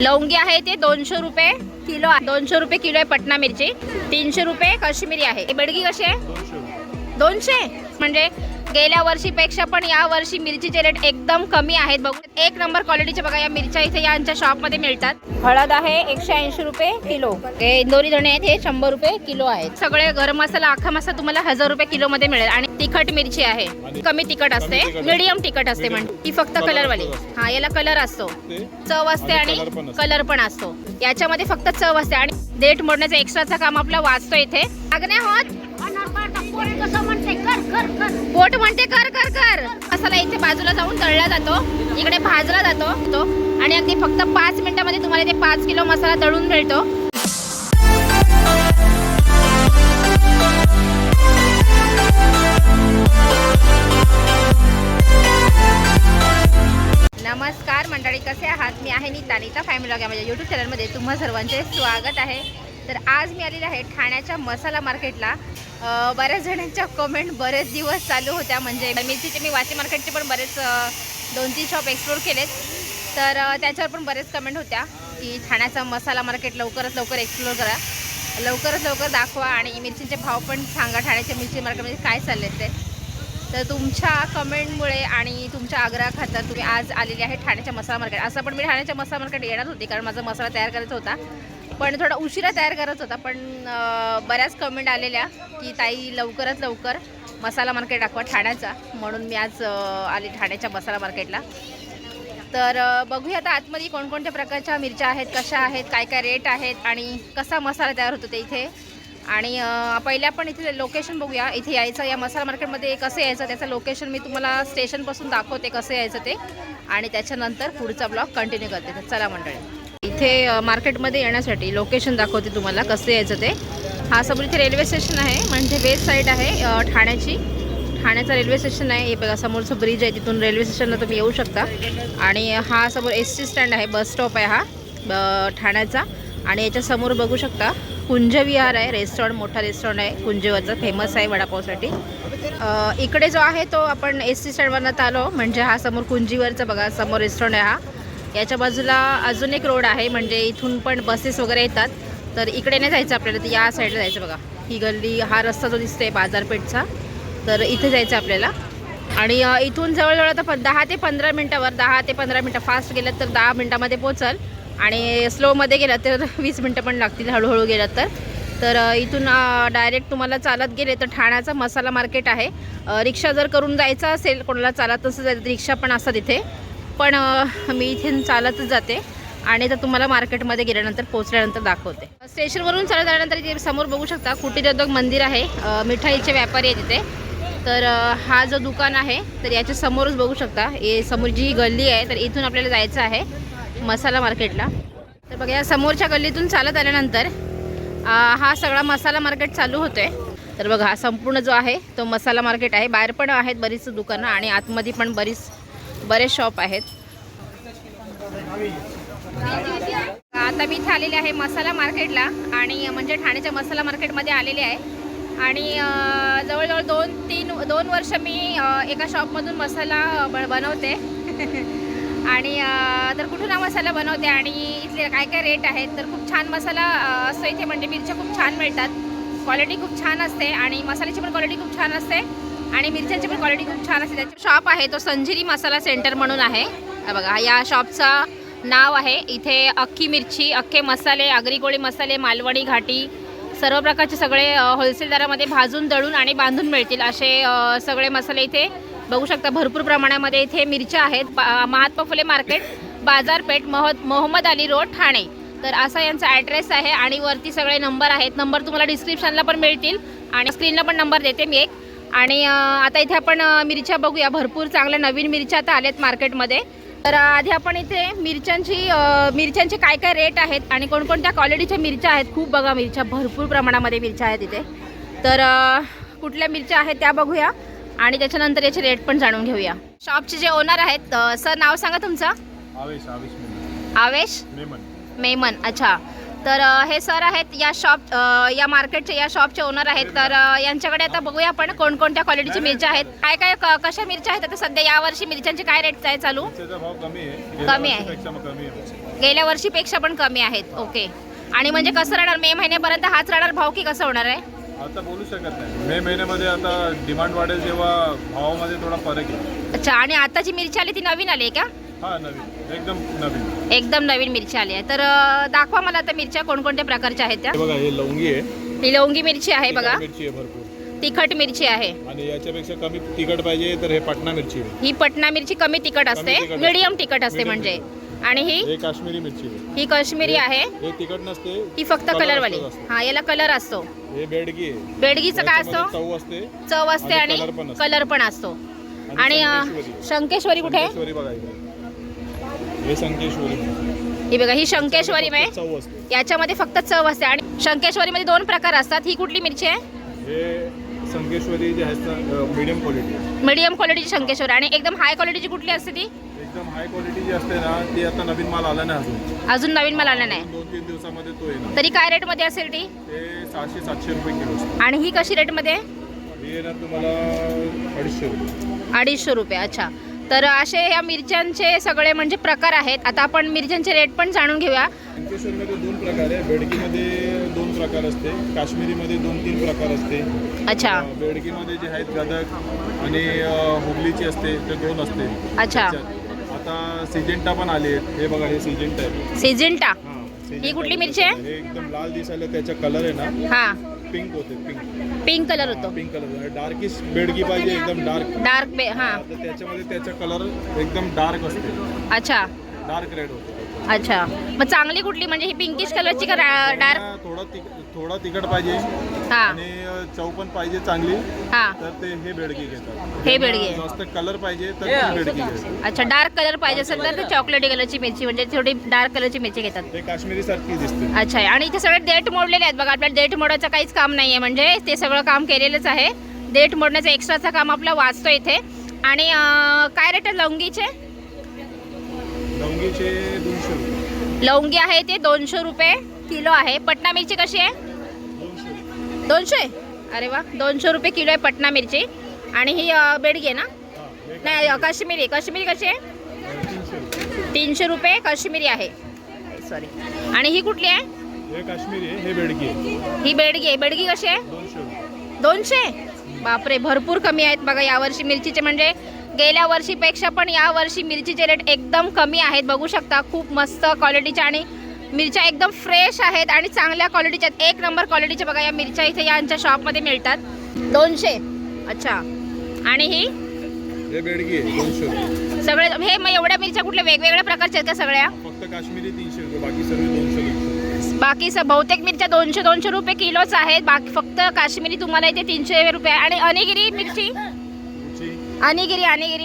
लवंगी आहे ते दोनशे रुपये किलो आहे. दोनशे रुपये किलो आहे पटना मिरची. तीनशे रुपये काश्मीरी आहे. बडगी कशी आहे? दोनशे. म्हणजे गेल्या वर्षीपेक्षा पण या वर्षी मिरचीचे रेट एकदम कमी आहेत. बघू. एक नंबर क्वालिटीचे बघा या मिरच्या इथे यांच्या शॉपमध्ये मिळतात. हळद आहे एकशे ऐंशी रुपये किलो. हे इंदोरी धणे आहेत हे शंभर रुपये किलो आहेत. सगळे गरम मसाला अख्खा मसाला तुम्हाला हजार रुपये किलो मध्ये मिळेल. आणि तिखट मिरची आहे. कमी तिखट असते. मिडियम तिखट असते म्हणजे ती फक्त कलरवाली हा याला कलर असतो. चव असते आणि. कलर पण असतो. याच्यामध्ये फक्त चव असते. आणि देठ मोडण्याचं एक्स्ट्राचं काम आपलं वाचतो इथे. अग्ने होत. बोट म्हणते कर कर कर. मसाला इथे बाजूला जाऊन तळला जातो. इकडे भाजला जातो. तो. आणि अगदी फक्त पाच मिनिटामध्ये तुम्हाला ते पाच किलो मसाला तळून मिळतो. नमस्कार मंडळी कसे आहात? मी आहे नीता. नीता फॅमिली ब्लॉग या माझ्या यूट्यूब चॅनलमध्ये तुम्हा सर्वांचे स्वागत आहे. तर आज मी आलेले आहे ठाण्याच्या मसाला मार्केटला बऱ्याच जणांच्या कमेंट बरेच दिवस चालू होत्या. म्हणजे मिरचीचे मी वाची मार्केटचे पण बरेच दोन तीन शॉप एक्सप्लोर केलेत. तर त्याच्यावर पण बरेच कमेंट होत्या की ठाण्याचा मसाला मार्केट लवकरात लवकर एक्सप्लोर करा. लवकरात लवकर दाखवा आणि मिरचीचे भाव पण सांगा. ठाण्याच्या मिरची मार्केटमध्ये काय चालले ते. तर तुमच्या कमेंटमुळे आणि तुमच्या आग्रहाखातर तुम्ही आज आलेली आहे ठाण्याच्या मसाला मार्केट असं पण मी ठाण्याच्या मसाला मार्केट येणार होती कारण माझा मसाला तयार करायचा होता. पण थोडा उशिरा तयार करत होता पण बऱ्याच कमेंट आलेल्या की ताई लवकरात लवकर मसाला मार्केट दाखवा ठाण्याचा. म्हणून मी आज आले ठाण्याच्या मसाला मार्केटला तर बघूया आता आतमध्ये कोणकोणत्या प्रकारच्या मिरच्या आहेत कशा आहेत काय काय रेट आहेत आणि कसा मसाला तयार होतो ते इथे. आणि पहिले आपण इथे लोकेशन बघूया. इथे यायचं या मसाला मार्केटमध्ये कसं यायचं त्याचं लोकेशन मी तुम्हाला स्टेशनपासून दाखवते कसं यायचं ते. आणि त्याच्यानंतर पुढचा ब्लॉग कंटिन्यू करते. तर चला मंडळी. इथे मार्केटमध्ये येण्यासाठी लोकेशन दाखवते तुम्हाला कसं यायचं ते. हा समोर इथे रेल्वे स्टेशन आहे म्हणजे वेस्ट साईड आहे ठाण्याची. ठाण्याचं रेल्वे स्टेशन आहे हे बघा समोरचं ब्रिज आहे तिथून रेल्वे स्टेशनला तुम्ही येऊ शकता. आणि हा समोर एस टी स्टँड आहे बस स्टॉप आहे हा ब- ठाण्याचा. आणि याच्यासमोर बघू शकता कुंज विहार आहे रेस्टॉरंट मोठा रेस्टॉरंट आहे कुंजवाचा फेमस आहे वडापावसाठी. इकडे जो आहे तो आपण एस टी स्टँडवरनं आलो म्हणजे हा समोर कुंजीवरचा बघा समोर रेस्टॉरंट आहे हा. याच्या बाजूला अजून एक रोड आहे म्हणजे इथून पण बसेस वगैरे येतात. तर इकडे नाही जायचं आपल्याला तर या साईडला जायचं बघा. ही गल्ली हा रस्ता जो दिसतोय बाजारपेठचा तर इथे जायचं आपल्याला. आणि इथून जवळजवळ आता प दहा ते पंधरा मिनटावर दहा ते पंधरा मिनटं फास्ट गेलं तर दहा मिनटामध्ये पोचाल आणि स्लोमध्ये गेलं तर वीस मिनटं पण लागतील हळूहळू गेलं तर. तर इथून डायरेक्ट तुम्हाला चालत गेले तर ठाण्याचा मसाला मार्केट आहे. रिक्षा जर करून जायचं असेल कोणाला चालत तसं जायचं रिक्षा पण असतात इथे. पण मी इथून चालतच जाते आणि तर तुम्हाला मार्केटमध्ये गेल्यानंतर पोचल्यानंतर दाखवते. स्टेशनवरून चालत आल्यानंतर इथे समोर बघू शकता कुटीर उद्योग मंदिर आहे. मिठाईचे व्यापारी आहे तिथे तर हा जो दुकान आहे तर याच्या समोरच बघू शकता. हे समोर जी गल्ली आहे तर इथून आपल्याला जायचं आहे मसाला मार्केटला. तर बघा या समोरच्या गल्लीतून चालत आल्यानंतर हा सगळा मसाला मार्केट चालू होतोय. तर बघा हा संपूर्ण जो आहे तो मसाला मार्केट आहे. बाहेर पण आहेत बरीच दुकानं आणि आतमध्ये पण बरीच बरेच शॉप आहेत. आता मी इथे आलेले आहे मसाला मार्केटला आणि म्हणजे ठाण्याच्या मसाला मार्केटमध्ये आलेले आहे. आणि जवळजवळ दोन तीन दोन वर्ष मी एका शॉपमधून मसाला ब बनवते. आणि तर कुठून हा मसाला बनवते आणि इथले काय काय रेट आहेत तर खूप छान मसाला असतो इथे. म्हणजे मिरच्या खूप छान मिळतात. क्वालिटी खूप छान असते आणि मसाल्याची पण क्वालिटी खूप छान असते. आणि मिरच्यांची पण क्वालिटी खूप छान असते. त्याची शॉप आहे तो संजिरी मसाला सेंटर म्हणून आहे. बघा या शॉपचा नाव आहे. इथे अख्खी मिरची अख्खे मसाले आगरी कोळी मसाले मालवणी घाटी सर्व प्रकारचे सगळे होलसेल दरामध्ये भाजून दळून आणि बांधून मिळतील असे सगळे मसाले इथे बघू शकता. भरपूर प्रमाणामध्ये इथे मिरच्या आहेत. महात्मा फुले मार्केट बाजारपेठ मह मोहम्मद अली रोड ठाणे. तर असा यांचा ॲड्रेस आहे आणि वरती सगळे नंबर आहेत. नंबर तुम्हाला डिस्क्रिप्शनला पण मिळतील. आणि स्क्रीनला पण नंबर देते मी एक. आणि आता इथे आपण मिरच्या बघूया. भरपूर चांगल्या नवीन मिरच्या आता आल्यात मार्केटमध्ये. तर आधी आपण इथे मिरच्यांची मिरच्यांचे काय काय रेट आहेत आणि कोणकोणत्या क्वालिटीच्या मिरच्या आहेत खूप बघा मिरच्या. भरपूर प्रमाणामध्ये मिरच्या आहेत इथे. तर कुठल्या मिरच्या आहेत त्या बघूया आणि त्याच्यानंतर याचे रेट पण जाणून घेऊया. शॉपचे जे ओनर आहेत सर नाव सांगा तुमचं? आवेश आवेश मेमन. आवेश? मेमन. मेमन. अच्छा. तर हे सर आहेत या शॉप या मार्केटचे या शॉपचे ओनर आहेत. तर यांच्याकडे आता बघूया आपण कोणकोणत्या क्वालिटीची मिरच्या आहेत. काय काय कशा मिरच्या आहेत? आता सध्या यावर्षी मिरच्यांचे काय रेट आहे. चालू कमी आहे. गेल्या वर्षीपेक्षा पण कमी आहेत. ओके. आणि म्हणजे कसं राहणार? मे महिन्यापर्यंत हाच राहणार? भाव की कसं होणार आहे? आता बोलू शकत नाही. मे महिन्यामध्ये आता डिमांड वाढेल तेव्हा भावामध्ये थोडा फरक आहे. अच्छा. आणि आताची मिरची आली ती नवीन आली आहे का? नवीन. एकदम नवीन. एकदम नवीन मिरची आली आहे. तर दाखवा मला आता मिरच्या कोणकोणत्या प्रकारच्या आहेत त्या. हे बघा हे लवंगी आहे. ही लवंगी मिरची आहे बघा. तिखट मिरची आहे भरपूर. तिखट मिरची आहे. आणि याच्यापेक्षा कमी तिखट पाहिजे तर हे पटना मिरची ही पटना मिरची कमी तिखट असते. मिडियम तिखट असते म्हणजे. आणि ही? हे काश्मीरी मिरची आहे. ही काश्मीरी आहे. तिखट नसते ही फक्त कलरवाली. हा याला कलर असतो. हे बेडगी बेडगीचं काय असतो? चव असते चव असते आणि. कलर पण असतो. आणि. शंकेश्वरी. कुठे? हे संकेश्वरी. ही बघा ही शंकेश्वरी आहे चव असते. याच्यामध्ये फक्त चव असते. आणि शंकेश्वरीमध्ये दोन प्रकार असतात. ही कुठली मिरची आहे? हे संकेश्वरी जे आहे मीडियम क्वालिटी आहे. मीडियम क्वालिटीची शंकेश्वरी. आणि एकदम हाय क्वालिटीची कुठली असते ती? एकदम हाय क्वालिटी जी असते ना ती आता नवीन माल आला नाही अजून. अजून नवीन मला आलं नाही. दोन तीन दिवसामध्ये तो येणार. तरी काय रेटमध्ये असेल ती? ते सहाशे सातशे रुपये किलो असते. आणि ही कशी रेटमध्ये? ही येणार तुम्हाला अडीचशे रुपये. अडीचशे रुपये अच्छा. तर असे या मिरच्यांचे सगळे म्हणजे प्रकार आहेत. आता आपण मिरच्यांचे रेट पण जाणून घेऊया. दोन प्रकार आहे. बेडकीमध्ये दोन प्रकार असते. काश्मीरीमध्ये दोन तीन प्रकार असते. अच्छा. बेडकीमध्ये जे आहेत गदक आणि हुगलीची असते ते दोन असते. अच्छा. आता सिजेंटा पण आले आहेत. हे बघा हे सिजेंटा आहे. सिजिंटा. हां, कुठली मिरची आहे? एकदम लाल दिसायला त्याचा कलर आहे ना. हा. पिंक होते पिंक. पिंक कलर होतो. पिंक कलर डार्किश बेडगी पाहिजे एकदम डार्क डार्क बे हा. तर त्याच्यामध्ये त्याचा कलर एकदम डार्क असते. अच्छा. डार्क रेड होतो. अच्छा. मग चांगली कुठली? म्हणजे ही पिंकिश कलरची का डार्क थोडा तिक थोडा तिखट पाहिजे. हा. आणि चव पण पाहिजे चांगली. हा. तर ते हे बेडगी घेतात. हे बेडगी. जास्त कलर पाहिजे तर ते बेडगी घेतात. अच्छा डार्क कलर पाहिजे असेल तर ते चॉकलेटी कलरची मिरची म्हणजे थोडी डार्क कलरची मिरची घेतात. ते काश्मीरी सारखी दिसते. अच्छा आणि इथे सगळे डेट मोडलेले आहेत बघा. आपल्याला डेट मोडायचं काहीच काम नाही आहे म्हणजे ते सगळं काम केलेलंच आहे. डेट मोडण्याचं एक्स्ट्राचं काम आपलं वाचतो इथे. आणि अं, काय रेट आहे लवंगीचे? लवंगीचे लवंगी आहे ते दोनशे रुपये किलो आहे. पटना मिरची कशी आहे? दोनशे? अरे वा दोनशे रुपये किलो आहे पटना मिरची. आणि ही बेडगी आहे ना? नाही काश्मीरी. काश्मीरी कशी आहे? तीनशे रुपये काश्मीरी आहे. सॉरी आणि ही कुठली आहे? हे काश्मीरी हे बेडगी आहे. ही बेडगी आहे. बेडगी कशी आहे? दोनशे? बापरे भरपूर कमी आहेत बघा यावर्षी मिरचीचे. म्हणजे गेल्या वर्षीपेक्षा पण यावर्षी मिरचीचे रेट एकदम कमी आहेत. बघू शकता खूप मस्त क्वालिटीच्या आणि मिरच्या एकदम फ्रेश आहेत आणि चांगल्या क्वालिटीच्या आहेत. एक नंबर क्वालिटीच्या बघा या मिरच्या इथे यांच्या शॉपमध्ये मिळतात. दोनशे. अच्छा. आणि ही? सगळे हे मग एवढ्या मिरच्या कुठल्या वेगवेगळ्या प्रकारच्या आहेत का सगळ्या? फक्त काश्मीरी तीनशे रुपये बाकी सर्व दोनशे बाकी स बहुतेक मिरच्या दोनशे दोनशे रुपये किलोच आहेत. बाकी फक्त काश्मीरी तुम्हाला इथे तीनशे रुपये आणि अनिगिरी मिरची अनिगिरी अनिगिरी.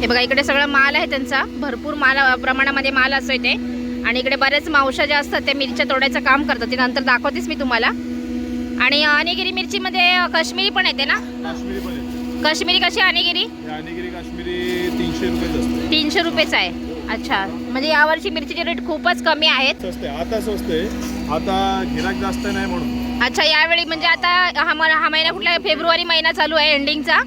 हे बघा इकडे सगळा माल आहे त्यांचा. भरपूर माल प्रमाणामध्ये माल असतो इथे आणि इकडे बरेच मावशा ज्या असतात त्या मिरच्या तोडायचं काम करतात. ते नंतर दाखवतेच मी तुम्हाला. आणि अनिगिरी मिरचीमध्ये काश्मीरी पण येते ना? काश्मीरी कशी अनिगिरी? हे तीनशे रुपयेच आहे. अच्छा. म्हणजे यावर्षी मिरचीचे रेट खूपच कमी आहेत. आता स्वस्त आहे. आता गिराक जास्त नाही म्हणून. अच्छा यावेळी म्हणजे आता हा म- हा महिना कुठला? फेब्रुवारी महिना चालू आहे एंडिंगचा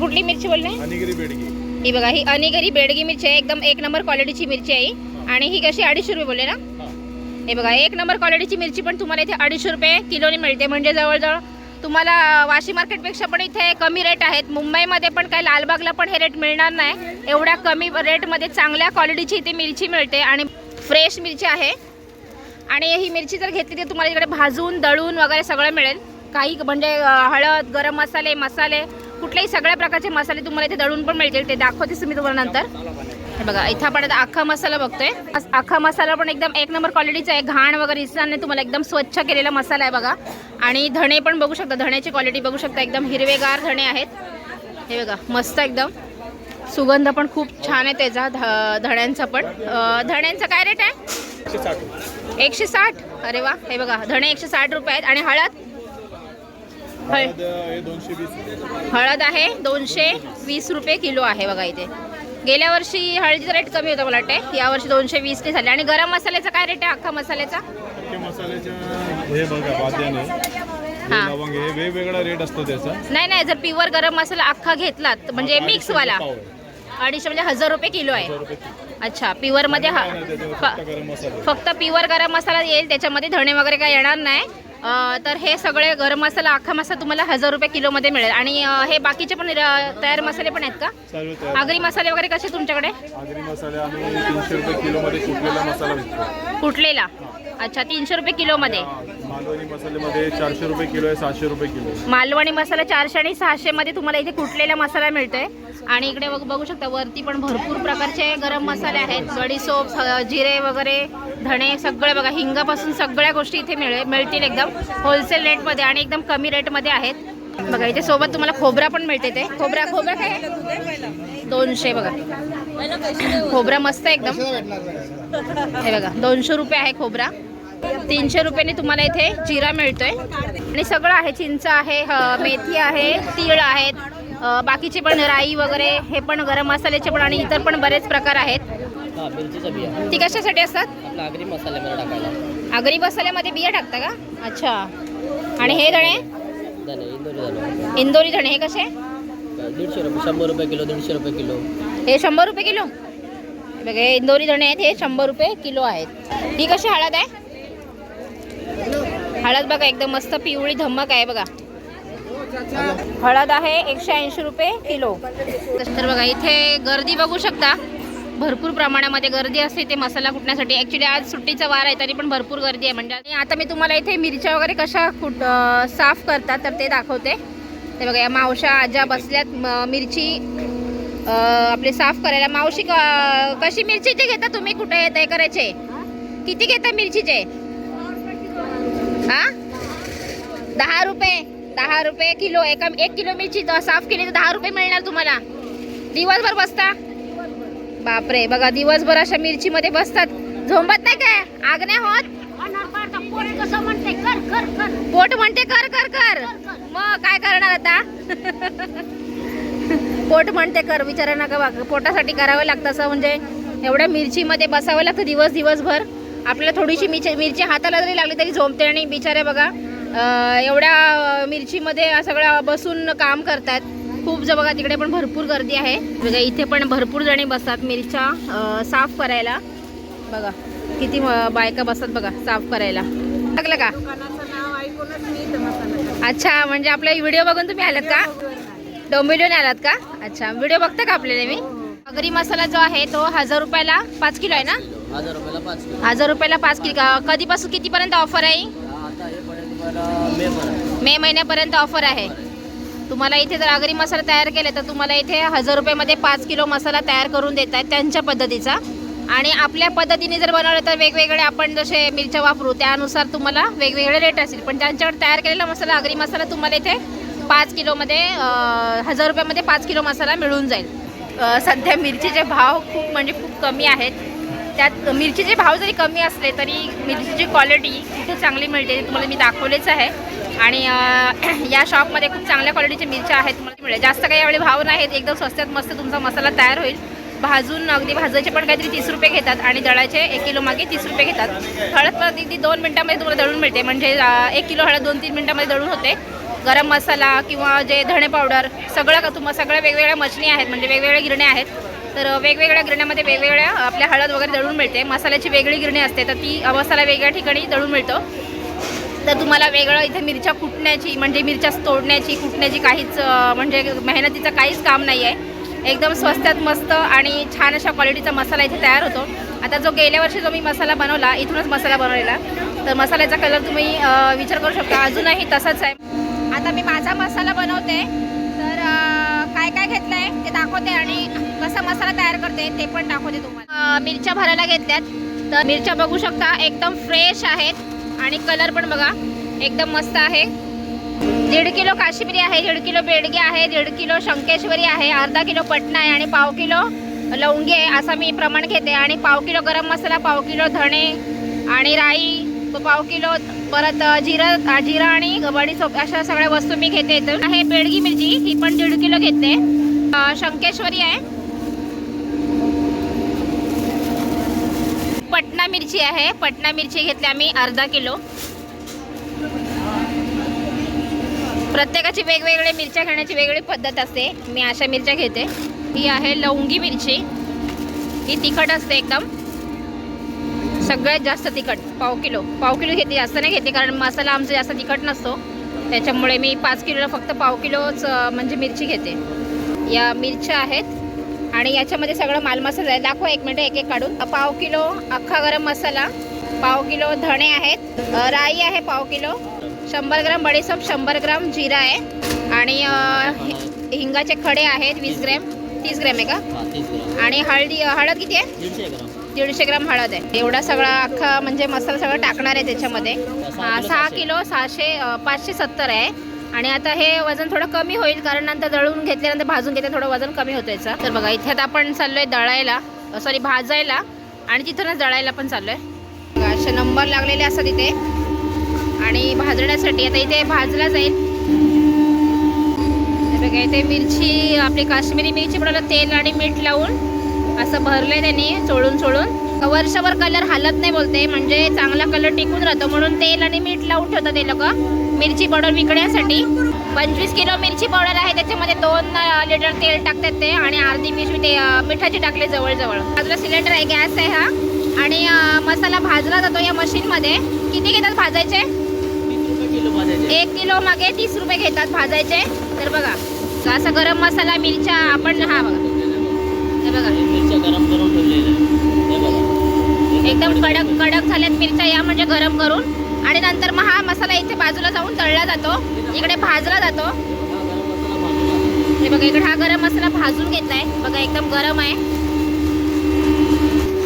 कुठली मिरची अनिगिरी बेडगी. ही बघा ही अनिगरी बेडगी मिरची आहे. एकदम एक नंबर क्वालिटीची मिरची आहे ही. आणि ही कशी अडीचशे रुपये बोलले ना? हां. हे बघा एक नंबर क्वालिटीची मिरची पण तुम्हाला इथे अडीचशे रुपये किलोने मिळते. म्हणजे जवळजवळ तुम्हाला वाशी मार्केटपेक्षा पण इथे कमी रेट आहेत. मुंबईमध्ये पण काय लालबागला पण हे रेट मिळणार नाही. एवढ्या कमी रेटमध्ये चांगल्या क्वालिटीची इथे मिरची मिळते. आणि फ्रेश मिरची आहे. आणि ही मिरची जर घेतली तर तुम्हाला इकडे भाजून दळून वगैरे सगळं मिळेल. काही म्हणजे हळद गरम मसाले मसाले कुठलेही सगळ्या प्रकारचे मसाले तुम्हाला इथे दळून पण मिळतील. ते दाखवतेच मी तुम्हाला नंतर. हे बघा इथं आपण आता अख्खा मसाला बघतोय. अस- अख्खा मसाला पण एकदम एक नंबर क्वालिटीचा आहे. घाण वगैरे दिसणार नाही तुम्हाला एकदम स्वच्छ केलेला मसाला आहे बघा. आणि धणे पण बघू शकता धण्याची क्वालिटी बघू शकता. एकदम हिरवेगार धणे आहेत. हे बघा मस्त एकदम. सुगंध पण खूप छान आहे त्याचा ध धण्यांचा पण. धण्यांचा काय रेट आहे? एकशे साठ. अरे वा हे बघा धणे एकशे साठ रुपये आहेत. आणि हळद? हळ- हळद वीस. आहे दोनशे वीस रुपये किलो आहे बघा इथे. गेल्या वर्षी हळदीचा रेट कमी होता मला वाटते यावर्षी दोनशे वीसने झाले. आणि गरम मसाल्याचा काय रेट आहे अख्खा मसाल्याचा? वेगवेगळा रेट असतो त्याचा. नाही नाही जर प्युअर गरम मसाला अख्खा घेतलात म्हणजे पाव आहे. अडीचशे म्हणजे हजार रुपये किलो आहे. अच्छा प्युअरमध्ये हा नाही, त्याच्यावर फ- फक्त गरम मसाला. फक्त प्युअर गरम मसाला येईल त्याच्यामध्ये धणे वगैरे काय येणार नाही. अं, तर हे सगळे गरम मसाला अख्खा मसाला तुम्हाला हजार रुपये किलोमध्ये मिळेल. आणि अं, हे बाकीचे पण अं, तयार मसाले पण आहेत का? तयार. आगरी मसाले वगैरे कसे तुमच्याकडे? आगरी मसाले आम्ही तीनशे रुपये किलोमध्ये कुटलेला मसाला विकतो. कुठलेला? अच्छा तीनशे रुपये किलोमध्ये. मालवणी मसाल्यामध्ये चारशे रुपये किलो आहे सहाशे रुपये किलो आहे. मालवणी मसाला चारशे आणि सहाशे मध्ये तुम्हाला इथे कुटलेला मसाला मिळतोय? आणि इकडे बघ- बघू शकता वरती पण भरपूर प्रकारचे गरम मसाले आहेत. बडीसोप जिरे वगैरे धणे सगळे बघा. हिंगापासून सगळ्या गोष्टी इथे मिळेल मिळतील एकदम. होलसेल रेटमध्ये आणि एकदम कमी रेटमध्ये आहेत. बघा इथे सोबत तुम्हाला खोबरा पण मिळते ते खोबरा खोबरा काय आहे? दोनशे बघा. खोबरा मस्त आहे एकदम. हे बघा दोनशे रुपये आहे खोबरा. तीनशे रुपयाने तुम्हाला इथे जिरा मिळतोय. आणि सगळं आहे चिंच आहे ह- मेथी आहे तीळ आहेत बाकीचे पण राई वगैरे हे पण गरम मसाल्याचे पण आणि इतर पण बरेच प्रकार आहेत. ती कशासाठी असतात? आगरी मसाल्यामध्ये टाकायला. आगरी मसाल्यामध्ये बिया टाकता का? अच्छा. आणि हे धणे. इंदोरी धणे हे कसे? दीडशे रुपये शंभर रुपये किलो दीडशे रुपये किलो. हे शंभर रुपये किलो? बघा हे इंदोरी धणे आहेत हे शंभर रुपये किलो आहेत. ही कशी हळद आहे? हळद बघा एकदम मस्त पिवळी धम्मक आहे बघा. हळद आहे एकशे ऐंशी रुपये किलो. तर बघा इथे गर्दी बघू शकता. भरपूर प्रमाणामध्ये गर्दी असते ते मसाला कुटण्यासाठी. ॲक्च्युली आज सुट्टीचा वार आहे तरी पण भरपूर गर्दी आहे. म्हणजे आणि आता मी तुम्हाला इथे मिरच्या वगैरे कशा कुट साफ करतात तर ते दाखवते. ते बघा या मावशा आजा बसल्यात मिरची आपले साफ करायला. मावशी कशी मिरचीचे घेता तुम्ही? कुठे येते करायचे? किती घेता मिरचीचे? हा? दहा रुपये. दहा रुपये किलो. एका एक किलो मिरची साफ केली तर दहा रुपये मिळणार तुम्हाला. दिवसभर बसता? बापरे. बघा दिवसभर अशा मिरचीमध्ये बसतात. झोंबत नाही काय? आग नाही होत? पोट म्हणते कर कर कर. मग काय करणार आता? पोट म्हणते कर विचारा नका बघ पोटासाठी करावं लागतं असं म्हणजे एवढ्या मिरचीमध्ये बसावं लागतं दिवस दिवसभर. आपल्याला थोडीशी मिरची मिरची हाताला जरी लागली तरी झोमते आणि बिचारे बघा एवढ्या मिरचीमध्ये सगळं बसून काम करतात खूप ज बघा तिकडे पण भरपूर गर्दी आहे. बघा इथे पण भरपूर जणी बसतात मिरच्या साफ करायला. बघा किती बायका बसतात बघा साफ करायला. लागलं का? अच्छा म्हणजे आपला व्हिडिओ बघून तुम्ही आलात का? डोंबिवलीहून आलात का? अच्छा व्हिडिओ बघता का आपले नेहमी अगरी मसाला जो आहे तो हजार रुपयाला पाच किलो आहे ना? हजार रुपयाला पाच किलो. हजार रुपयाला पाच किलो. का- कधीपासून कितीपर्यंत ऑफर आहे? हे मे पर्यंत. मे महिन्यापर्यंत ऑफर आहे. तुम्हाला इथे जर आगरी मसाला तयार केले तर तुम्हाला इथे हजार रुपयामध्ये पाच किलो मसाला तयार करून देत आहेत त्यांच्या पद्धतीचा. आणि आपल्या पद्धतीने जर बनवलं तर वेगवेगळे आपण जसे मिरच्या वापरू त्यानुसार तुम्हाला वेगवेगळे रेट असतील. पण ज्यांच्याकडे तयार केलेला मसाला आगरी मसाला तुम्हाला इथे पाच किलोमध्ये हजार रुपयामध्ये पाच किलो मसाला मिळून जाईल. सध्या मिरचीचे भाव खूप म्हणजे खूप कमी आहेत. त्यात मिरचीचे भाव जरी कमी असले तरी मिरचीची क्वालिटी इथे चांगली मिळते तुम्हाला मी दाखवलेच आहे. आणि या शॉपमध्ये खूप चांगल्या क्वालिटीच्या मिरच्या आहेत तुम्हाला मिळेल. जास्त काही यावेळी भाव नाहीत एकदम स्वस्तात मस्त तुमचा मसाला तयार होईल. भाजून अगदी भाजायचे पण काहीतरी तीस रुपये घेतात आणि दळाचे एक किलो मागे तीस रुपये घेतात. हळद पण अगदी दोन मिनटामध्ये तुम्हाला दळून मिळते. म्हणजे एक किलो हळद दोन तीन मिनटामध्ये दळून होते. गरम मसाला किंवा जे धणे पावडर सगळं का तुम्हाला सगळ्या वेगवेगळ्या मछली आहेत म्हणजे वेगवेगळ्या गिरण्या आहेत. तर वेगवेगळ्या गिरण्यामध्ये वेगवेगळ्या आपल्या हळद वगैरे दळून मिळते. मसाल्याची वेगळी गिरणी असते तर ती मसाला वेगळ्या ठिकाणी दळून मिळतो. तर तुम्हाला वेगळं इथे मिरच्या कुटण्याची म्हणजे मिरच्या तोडण्याची कुटण्याची काहीच म्हणजे मेहनतीचं काहीच काम नाही आहे. एकदम स्वस्तात मस्त आणि छान अशा क्वालिटीचा मसाला इथे तयार होतो. आता जो गेल्या वर्षी जो मी मसाला बनवला इथूनच मसाला बनवलेला. तर मसाल्याचा कलर तुम्ही विचार करू शकता. अजूनही तसाच आहे. आता मी माझा मसाला बनवते. तर काय काय घेतलं आहे ते दाखवते आणि कसा मसाला तयार करते ते पण दाखवते तुम्हाला. मिरच्या भरायला घेतल्यात. तर मिरच्या बघू शकता एकदम फ्रेश आहेत आणि कलर पण बघा एकदम मस्त आहे. दीड किलो काश्मीरी आहे दीड किलो बेडगे आहे दीड किलो शंकेश्वरी आहे अर्धा किलो पटना आहे आणि पाव किलो लवंगी आहे असा मी प्रमाण घेते. आणि पाव किलो गरम मसाला पाव किलो धणे आणि राई पाव किलो परत जिरा जिरं अ, जिरं आणि बडीसोप अशा सगळ्या वस्तू मी घेते इथून. आहे बेडगी मिरची ही पण दीड किलो घेते. शंकेश्वरी आहे. पटना मिरची आहे. पटना मिरची घेतली आम्ही अर्धा किलो. प्रत्येकाची वेगवेगळे मिरच्या घेण्याची वेगळी पद्धत असते. मी अशा मिरच्या घेते. ही आहे लवंगी मिरची. ही तिखट असते एकदम. सगळ्यात जास्त तिखट पाव किलो. पाव किलो घेते जास्त नाही घेते कारण मसाला आमचा जास्त तिखट नसतो. त्याच्यामुळे मी पाच किलोला फक्त पाव किलोच म्हणजे मिरची घेते. या मिरच्या आहेत. आणि याच्यामध्ये सगळं माल मसाला आहे. दाखवा एक मिनिट एक एक काढून पाव किलो अख्खा गरम मसाला पाव किलो धणे आहेत. राई आहे पाव किलो. शंभर ग्राम बडीसोप शंभर ग्राम जिरा आहे. आणि हि- हिंगाचे खडे आहेत वीस ग्रॅम तीस ग्रॅम आहे का? आणि हळदी हळद किती आहे? दीडशे ग्राम हळद आहे. एवढा सगळा अख्खा म्हणजे मसाला सगळं टाकणार आहे त्याच्यामध्ये. सहा किलो सहाशे पाचशे सत्तर आहे. आणि आता हे वजन थोडं कमी होईल कारण नंतर दळून घेतल्यानंतर भाजून घेतलं थोडं वजन कमी होतं याचं. तर बघा इथे आता आपण चाललोय दळायला. सॉरी भाजायला. आणि तिथूनच दळायला पण चाललोय. बघा, असे नंबर लागलेले असतात इथे. आणि भाजण्यासाठी आता इथे भाजला जाईल. बघा इथे मिरची आपली काश्मीरी मिरची बनवलं तेल आणि मीठ लावून असं भरले त्यांनी चोळून चोळून. वर्षभर कलर हालत नाही बोलते म्हणजे चांगला कलर टिकून राहतो. म्हणून तेल आणि मीठ लावून ठेवतात ते लोक. मिरची पावडर विकण्यासाठी. पंचवीस किलो मिरची पावडर आहे त्याच्यामध्ये दोन लिटर तेल टाकतात ते आणि अर्धी मिरची ते मिठाची टाकले जवळजवळ. बाजूला सिलेंडर आहे गॅस आहे हा. आणि मसाला भाजला जातो या मशीनमध्ये. किती घेतात भाजायचे? एक किलो मागे तीस रुपये घेतात भाजायचे. तर बघा असा गरम मसाला मिरच्या आपण हा बघा. हे बघा. एकदम कडक कडक झाल्यात मिरच्या या म्हणजे गरम करून. आणि नंतर मग हा मसाला इथे बाजूला जाऊन तळला जातो. इकडे भाजला जातो. हे बघा इकडे हा गरम मसाला भाजून घेतलाय. बघा एकदम गरम आहे.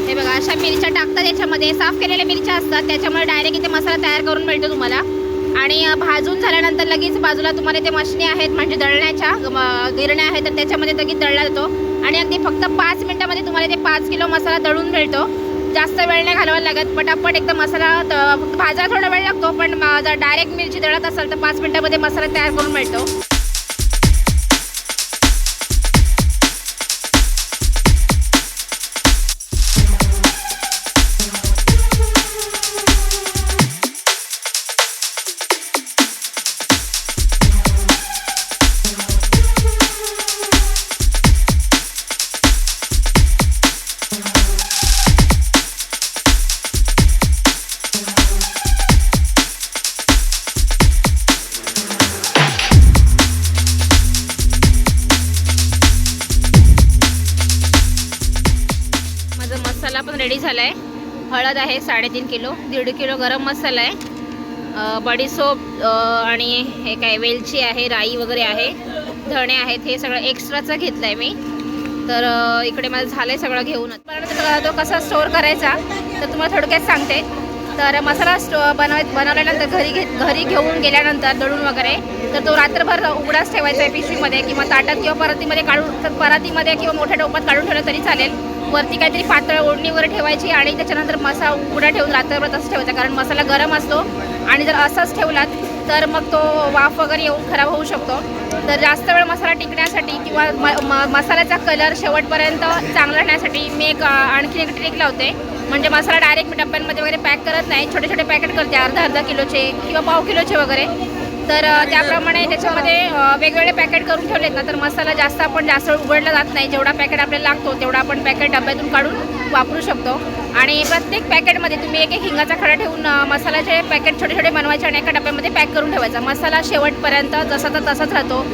हे बघा अशा मिरच्या टाकतात याच्यामध्ये. साफ केलेल्या मिरच्या असतात. त्याच्यामुळे डायरेक्ट इथे मसाला तयार करून मिळतो तुम्हाला. आणि भाजून झाल्यानंतर लगेच बाजूला तुम्हाला ते मशनी आहेत म्हणजे दळण्याच्या गिरण्या आहेत तर त्याच्यामध्ये लगेच दळला जातो. आणि अगदी फक्त पाच मिनिटामध्ये तुम्हाला ते पाच किलो मसाला दळून मिळतो. जास्त वेळ नाही घालवायला लागत. पटापट एकदम मसाला त- भाजायला थोडा वेळ लागतो पण जर डायरेक्ट मिरची दळत असेल तर पाच मिनिटामध्ये मसाला तयार करून मिळतो. पण रेडी झाला आहे हळद आहे साडेतीन किलो दीड किलो गरम मसाला आहे. बडीसोप आणि हे काय वेलची आहे राई वगैरे आहे धणे आहेत हे सगळं एक्स्ट्राचं घेतलं आहे मी. तर इकडे माझं झालं आहे सगळं घेऊनच. पण तो कसा स्टोअर करायचा तर तुम्हाला थोडक्यात सांगते. तर मसाला स्टो बनवाय बनवल्यानंतर घरी घे घरी घेऊन गेल्यानंतर दळून वगैरे तर तो रात्रभर उघडाच ठेवायचा आहे पिशवीमध्ये किंवा ताटात किंवा परातीमध्ये काढून तर परातीमध्ये किंवा मोठ्या टोपात काढून ठेवलं तरी चालेल. वरती काहीतरी पातळ ओढणी वगैरे ठेवायची आणि त्याच्यानंतर मसा उघडा ठेवून रात्रभर तसं ठेवायचा. कारण मसाला गरम असतो आणि जर असाच ठेवलात तर मग तो वाफ वगैरे येऊन खराब होऊ शकतो. तर जास्त वेळ मसाला टिकण्यासाठी किंवा म म मसाल्याचा कलर शेवटपर्यंत चांगला राहण्यासाठी मी एक आणखी आणखीन एक ट्रिक लावते. म्हणजे मसाला डायरेक्ट मी डब्यांमध्ये वगैरे पॅक करत नाही. छोटे छोटे पॅकेट करते. अर्धा अर्धा किलोचे किंवा पाव किलोचे वगैरे. तर त्याप्रमाणे त्याच्यामध्ये वेगवेगळे पॅकेट करून ठेवलेत ना तर मसाला जास्त आपण जास्त उघडला जात नाही. जेवढा पॅकेट आपल्याला लागतो तेवढा आपण पॅकेट डब्यातून काढून वापरू शकतो. आणि प्रत्येक पॅकेटमध्ये तुम्ही एक एक हिंगाचा खडा ठेवून मसाल्याचे पॅकेट छोटे छोटे बनवायचे आणि एका डब्यामध्ये पॅक करून ठेवायचा. मसाला शेवटपर्यंत जसा तर तसाच राहतो.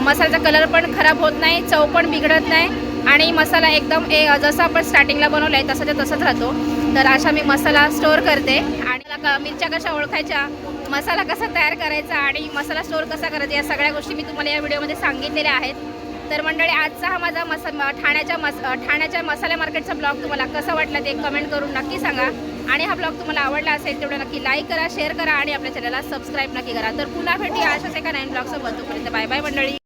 मसाल्याचा कलर पण खराब होत नाही चव पण बिघडत नाही आणि मसाला एकदम ए जसं आपण स्टार्टिंगला बनवलं आहे तसं ते तसंच राहतो. तर अशा मी मसाला स्टोअर करते. आणि मिरच्या कशा ओळखायच्या? मसाला कसा तयार करायचा आणि मसाला स्टोअर कसा करायचा या सगळ्या गोष्टी मी तुम्हाला या व्हिडिओमध्ये सांगितलेल्या आहेत. तर मंडळी आजचा हा माझा मसा ठाण्याच्या मस ठाण्याच्या मसाल्या मार्केटचा ब्लॉग तुम्हाला कसा वाटला ते कमेंट करून नक्की सांगा. आणि हा ब्लॉग तुम्हाला आवडला असेल तेवढं नक्की लाईक करा शेअर करा आणि आपल्या चॅनलला सबस्क्राईब नक्की करा. तर पुन्हा भेटी अशाच एका नवीन ब्लॉगसोबत तोपर्यंत बाय बाय मंडळी.